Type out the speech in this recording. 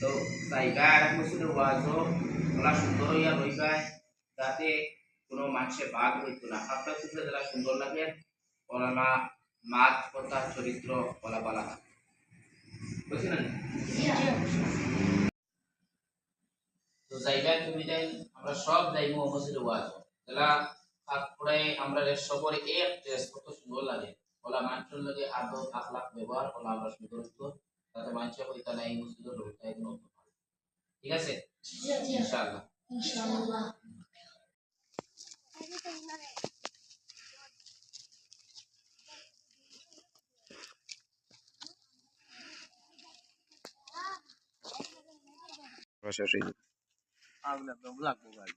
তো জায়গা আর এক ওয়াজও ওরা সুন্দর হইয়া রইবায় যাতে কোনো মানুষের বাঘ হইতো না। আপনার চোখে যারা সুন্দর লাগে ওরা না মাত কথা চরিত্র বলা বলা বুঝছেন তো জায়গা তুমি যাই, আমরা সব ওয়াজ যারা আমরা সবর এক ড্রেস কত সুন্দর লাগে। মানুষের লগে আদব আখলাক ব্যবহার ওলা আমরা সুন্দর হইতো তাতে মানুষের হইতা নাই মসজিদের লোকটা এগুলো ঠিক আছে? ইনশাআল্লাহ। ইনশাআল্লাহ। গাড়ি